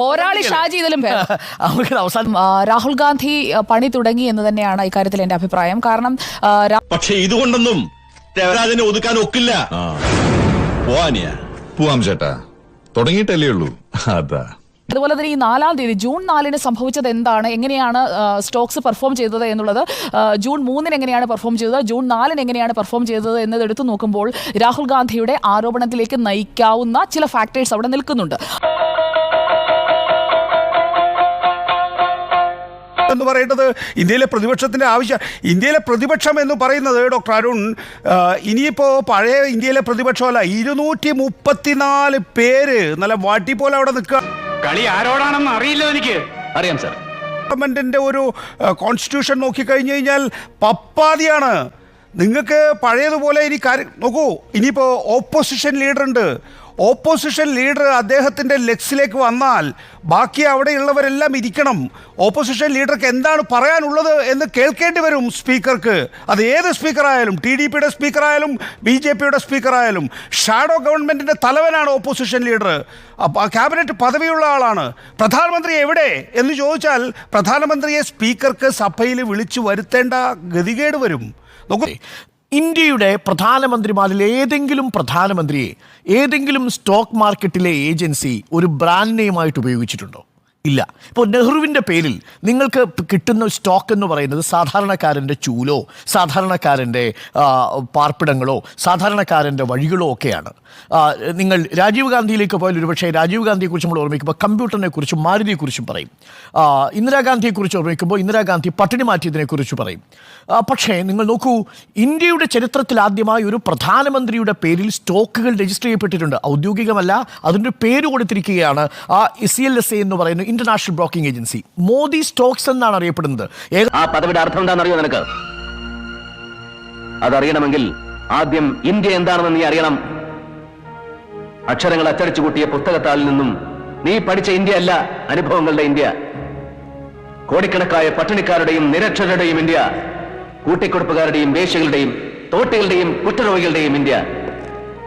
പോരാളി ഷാജി ഇതിലും നമുക്ക് അവസാനം രാഹുൽ ഗാന്ധി പണി തുടങ്ങി എന്ന് തന്നെയാണ് ഇക്കാര്യത്തിൽ എന്റെ അഭിപ്രായം. കാരണം പക്ഷേ ഇതുകൊണ്ടൊന്നും രവരാജനെ ഒതുക്കാൻ ഒക്കില്ല. പോവാം ചേട്ടാ. തുടങ്ങിയിട്ടല്ലേ ഉള്ളൂ. അതാ. അതുപോലെ തന്നെ ഈ നാലാം തീയതി ജൂൺ നാലിന് സംഭവിച്ചത് എന്താണ്? എങ്ങനെയാണ് സ്റ്റോക്സ് പെർഫോം ചെയ്തത് എന്നുള്ളത്? ജൂൺ മൂന്നിന് എങ്ങനെയാണ് പെർഫോം ചെയ്തത്? ജൂൺ നാലിന് എങ്ങനെയാണ് പെർഫോം ചെയ്തത് എന്നത് എടുത്തു നോക്കുമ്പോൾ രാഹുൽ ഗാന്ധിയുടെ ആരോപണത്തിലേക്ക് നയിക്കാവുന്ന ചില ഫാക്ടേഴ്സ് അവിടെ നിൽക്കുന്നുണ്ട്. എന്ന് പറയുന്നത് ഇന്ത്യയിലെ പ്രതിപക്ഷത്തിന്റെ ആവശ്യം. ഇന്ത്യയിലെ പ്രതിപക്ഷം എന്ന് പറയുന്നത് ഡോക്ടർ അരുൺ ഇനിയിപ്പോൾ പഴയ ഇന്ത്യയിലെ പ്രതിപക്ഷമല്ല ഇരുന്നൂറ്റി മുപ്പത്തിനാല് പേര് നല്ല വാട്ടി പോലെ അവിടെ നിൽക്കുക. കളി ആരോടാണെന്ന് അറിയില്ല എനിക്ക്. അറിയാം സാർ. ഗവൺമെന്റിന്റെ ഒരു കോൺസ്റ്റിറ്റ്യൂഷൻ നോക്കി കഴിഞ്ഞു കഴിഞ്ഞാൽ പപ്പാതിയാണ്. നിങ്ങൾക്ക് പഴയതുപോലെ ഇനി കാര്യം നോക്കൂ ഇനിയിപ്പോൾ ഓപ്പോസിഷൻ ലീഡർ ഉണ്ട്. ഓപ്പോസിഷൻ ലീഡർ അദ്ദേഹത്തിന്റെ ലെഗ്സിലേക്ക് വന്നാൽ ബാക്കി അവിടെയുള്ളവരെല്ലാം ഇരിക്കണം. ഓപ്പോസിഷൻ ലീഡർക്ക് എന്താണ് പറയാനുള്ളത് എന്ന് കേൾക്കേണ്ടി വരും സ്പീക്കർക്ക്. അത് ഏത് സ്പീക്കറായാലും ടി ഡി പിയുടെ സ്പീക്കറായാലും ബി ജെ പിയുടെ സ്പീക്കറായാലും ഷാഡോ ഗവൺമെന്റിന്റെ തലവനാണ് ഓപ്പോസിഷൻ ലീഡർ ക്യാബിനറ്റ് പദവിയുള്ള ആളാണ്. പ്രധാനമന്ത്രി എവിടെ? എന്ന് ചോദിച്ചാൽ പ്രധാനമന്ത്രിയെ സ്പീക്കർക്ക് സഭയിൽ വിളിച്ചു വരുത്തേണ്ട ഗതികേട് വരും. നോക്കൂ. ഇന്ത്യയുടെ പ്രധാനമന്ത്രിമാരിൽ ഏതെങ്കിലും പ്രധാനമന്ത്രിയെ ഏതെങ്കിലും സ്റ്റോക്ക് മാർക്കറ്റിലെ ഏജൻസി ഒരു ബ്രാൻഡ് നെയിമായിട്ട് ഉപയോഗിച്ചിട്ടുണ്ടോ? ഇല്ല. ഇപ്പോൾ നെഹ്റുവിന്റെ പേരിൽ നിങ്ങൾക്ക് കിട്ടുന്ന സ്റ്റോക്ക് എന്ന് പറയുന്നത് സാധാരണക്കാരന്റെ ചൂലോ സാധാരണക്കാരന്റെ പാർപ്പിടങ്ങളോ സാധാരണക്കാരന്റെ വഴികളോ ഒക്കെയാണ്. നിങ്ങൾ രാജീവ് ഗാന്ധിയിലേക്ക് പോയാൽ ഒരുപക്ഷെ രാജീവ് ഗാന്ധിയെക്കുറിച്ച് നമ്മൾ ഓർമ്മിക്കുമ്പോൾ കമ്പ്യൂട്ടറിനെക്കുറിച്ചും മാരുതിയെക്കുറിച്ചും പറയും. ഇന്ദിരാഗാന്ധിയെക്കുറിച്ച് ഓർമ്മിക്കുമ്പോൾ ഇന്ദിരാഗാന്ധി പട്ടിണി മാറ്റിയതിനെക്കുറിച്ച് പറയും. പക്ഷേ നിങ്ങൾ നോക്കൂ ഇന്ത്യയുടെ ചരിത്രത്തിൽ ആദ്യമായി ഒരു പ്രധാനമന്ത്രിയുടെ പേരിൽ സ്റ്റോക്കുകൾ രജിസ്റ്റർ ചെയ്യപ്പെട്ടിട്ടുണ്ട്. ഔദ്യോഗികമല്ല അതിന്റെ പേര് കൊടുത്തിരിക്കുകയാണ് ആ സി എൽ എസ് എ എന്ന് പറയുന്ന international broking agency Modi stocks എന്നാണ് അറിയപ്പെടുന്നത്. ആ പദവിയുടെ അർത്ഥം എന്താണെന്നറിയോ നിനക്ക്? അതറിയണമെങ്കിൽ ആദ്യം ഇന്ത്യ എന്താണെന്ന് നീ അറിയണം. അക്ഷരങ്ങൾ അച്ചടിച്ചു കൂട്ടിയ പുസ്തകത്താളിൽ നിന്നും നീ പഠിച്ച ഇന്ത്യ അല്ല അനുഭവങ്ങളുടെ ഇന്ത്യ. കോടിക്കണക്കായ പട്ടിണിക്കാരുടെയും നിരക്ഷരരുടെയും ഇന്ത്യ. കൂട്ടിക്കൊടുപ്പുകാരുടെയും വേശികളുടെയും തോട്ടികളുടെയും കുറ്റരോഗികളുടെയും ഇന്ത്യ.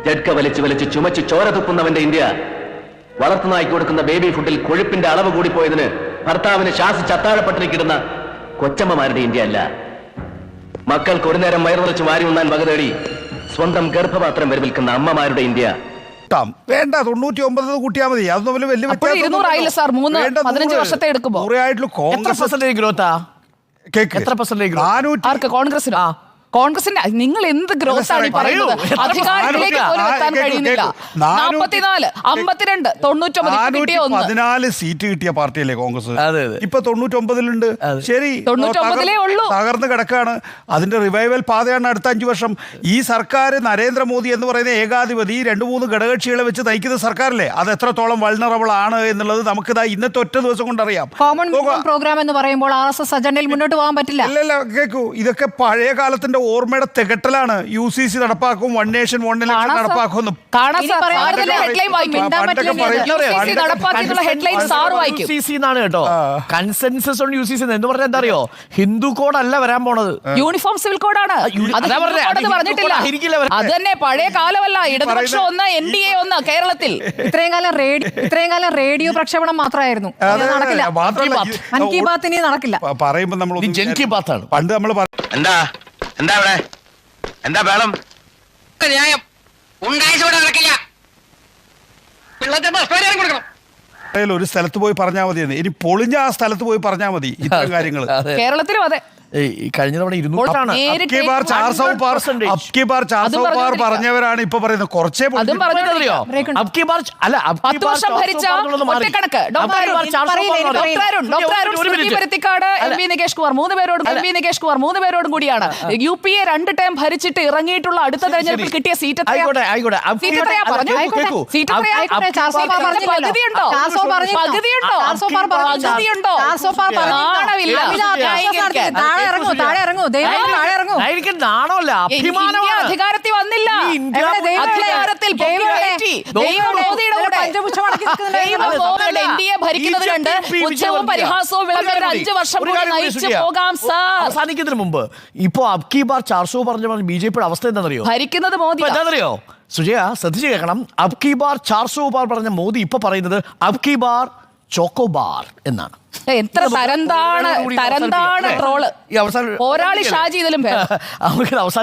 ജഡ്ക വലിച്ചു വലിച്ച് ചുമച്ച് ചോര തുപ്പുന്നവന്റെ ഇന്ത്യ. വളർത്തുനായ്ക്ക് കൊടുക്കുന്ന ബേബി ഫുഡിൽ കൊഴുപ്പിന്റെ അളവ് കൂടിപ്പോയതിന് ഭർത്താവിന് ശ്വാസിച്ച് അത്താഴപ്പട്ടിണിക്കിടുന്ന കൊച്ചമ്മമാരുടെ ഇന്ത്യ അല്ല. മക്കൾക്ക് ഒരു നേരം വയറു നിറച്ച് വാരി ഉണ്ണാൻ വക തേടി സ്വന്തം ഗർഭപാത്രം വരെ വിൽക്കുന്ന അമ്മമാരുടെ ഇന്ത്യ. കൂട്ടാം വേണ്ട തൊണ്ണൂറ്റി ഒമ്പത് കൂട്ടിയാൽ മതി. അതൊന്നും വലിയ വലിയ വ്യത്യാസം കോൺഗ്രസ്? നാനൂറ്റി ആർക്ക്? കോൺഗ്രസിന് കോൺഗ്രസിന്റെ നിങ്ങൾ എന്ത് ഗ്രോത്ത് ആണ് ഈ പറയുന്നത്? അധികാരത്തിലേക്ക് പോലും എത്താൻ കഴിയുന്നില്ല. നാൽപ്പത്തിനാല് അമ്പത്തിരണ്ട് തൊണ്ണൂറ്റൊമ്പത് പതിനാല് സീറ്റ് കിട്ടിയ പാർട്ടിയല്ലേ കോൺഗ്രസ്. ഇപ്പൊ തൊണ്ണൂറ്റൊമ്പതിലുണ്ട്. ശരി തൊണ്ണൂറ്റൊമ്പതിലേ ഉള്ളൂ. തകർന്ന് കിടക്കാണ്. അതിന്റെ റിവൈവൽ പാതയാണ് അടുത്ത അഞ്ചു വർഷം. ഈ സർക്കാർ നരേന്ദ്രമോദി എന്ന് പറയുന്ന ഏകാധിപതി രണ്ട് മൂന്ന് ഘടകക്ഷികളെ വെച്ച് നയിക്കുന്ന സർക്കാരല്ലേ? അത് എത്രത്തോളം വൾണറബിൾ ആണ് എന്നുള്ളത് നമുക്ക് ഇന്നത്തെ ഒറ്റ ദിവസം കൊണ്ട് അറിയാം കോമൺ പ്രോഗ്രാം എന്ന് പറയുമ്പോൾ ആർ എസ് എസ് അജണ്ടയിൽ മുന്നോട്ട് പോകാൻ പറ്റില്ല. കേൾക്കൂ ഇതൊക്കെ പഴയ കാലത്തിന്റെ ഓർമ്മയുടെ തികട്ടലാണ് യു സി സി നടപ്പാക്കും വൺ നേഷൻ വൺ ഇലക്ഷൻ. നടപ്പാക്കും കേട്ടോ. Consensus on U C C എന്ന് പറഞ്ഞാൽ എന്താ അറിയോ? ഹിന്ദു കോഡ് അല്ല വരാൻ പോണത്. യൂണിഫോം സിവിൽ കോഡാണ് പറഞ്ഞിട്ടില്ല. അത് തന്നെ പഴയ കാലമല്ല. ഇടതുപക്ഷം ഒന്ന് എൻ ഡി എ ഒന്ന് കേരളത്തിൽ. ഇത്രയും കാലം റേഡിയോ ഇത്രയും കാലം റേഡിയോ പ്രക്ഷേപണം മാത്രമായിരുന്നു. നടക്കില്ല. മൻ കി ഈ- മൻ കി ബാത്ത് ഇനി നടക്കില്ല. പറയുമ്പോൾ പറയുമ്പോ നമ്മൾ ജൻ കി ബാത്താണ്. പണ്ട് നമ്മൾ എന്താ? എന്താ ഇവിടെ? എന്താ വേളം ന്യായം. ഉണ്ടായിച്ച് ഇവിടെ നടക്കില്ല. പിള്ളേരുടെ നഷ്ടപരിഹാരം കൊടുക്കണം? ഒരു സ്ഥലത്ത് പോയി പറഞ്ഞാൽ മതി എന്ന്. ഇനി പൊളിഞ്ഞ ആ സ്ഥലത്ത് പോയി പറഞ്ഞാൽ മതി. ഇത്തരം കാര്യങ്ങൾ. കേരളത്തിലും അതെ. കഴിഞ്ഞ തവണ ഇരുന്നൂറാണ് നേരിട്ട് അബ്കി ബാർ ചാർ സൗ പാർ 100%. അബ്കി ബാർ ചാർ അതും സൗ പാർ പറഞ്ഞുകൊണ്ടിരിക്കുക. പറഞ്ഞവരാണ് ഇപ്പൊ പറയുന്നത്. കുറച്ചേ അല്ല നികേഷ് കുമാർ മൂന്ന് പേരോടും എം വി നികേഷ് കുമാർ മൂന്ന് പേരോടും കൂടിയാണ്. യു പി എ രണ്ട് ടൈം ഭരിച്ചിട്ട് ഇറങ്ങിയിട്ടുള്ള അടുത്ത തെരഞ്ഞെടുപ്പിൽ കിട്ടിയ സീറ്റ്. പകുതിയുണ്ടോ? പകുതിയുണ്ടോ? പകുതിയുണ്ടോ? താഴെ ഇറങ്ങൂ താഴെ ഇറങ്ങൂ. താഴെ ഇറങ്ങൂ. എനിക്ക് നാണമല്ല ഇന്ത്യ അഭിമാനമാണ്. അധികാരത്തിൽ വന്നില്ല? അധികാരത്തിൽ. ഇന്ത്യയെ വിജയവർഗീയ. പരിഹാസവും അഞ്ച് വർഷം കൂടി കാര്യം കൂടി നയിച്ചു പോകാം സാർ. അവസാനിക്കുന്നതിന് മുമ്പ് ഇപ്പോ അബ്കി ബാർ ചാർസോ പറഞ്ഞ പറഞ്ഞ ബി ജെ പിയുടെ അവസ്ഥ എന്താണെന്നറിയോ? ഭരിക്കുന്നത് മോദി എന്താണെന്നറിയോ? സുജയ ശ്രദ്ധിച്ചു കേൾക്കണം. അബ്കി ബാർ ചാർസോ ബാർ പറഞ്ഞ മോദി ഇപ്പൊ പറയുന്നത് അബ്കി ബാർ ചോക്കോബാർ എന്നാണ് എത്ര തരംതാണ് തരംതാണ്. ട്രോൾ ഈ അവസാനം പോരാളി ഷാജി ഇതിലും അവസാനം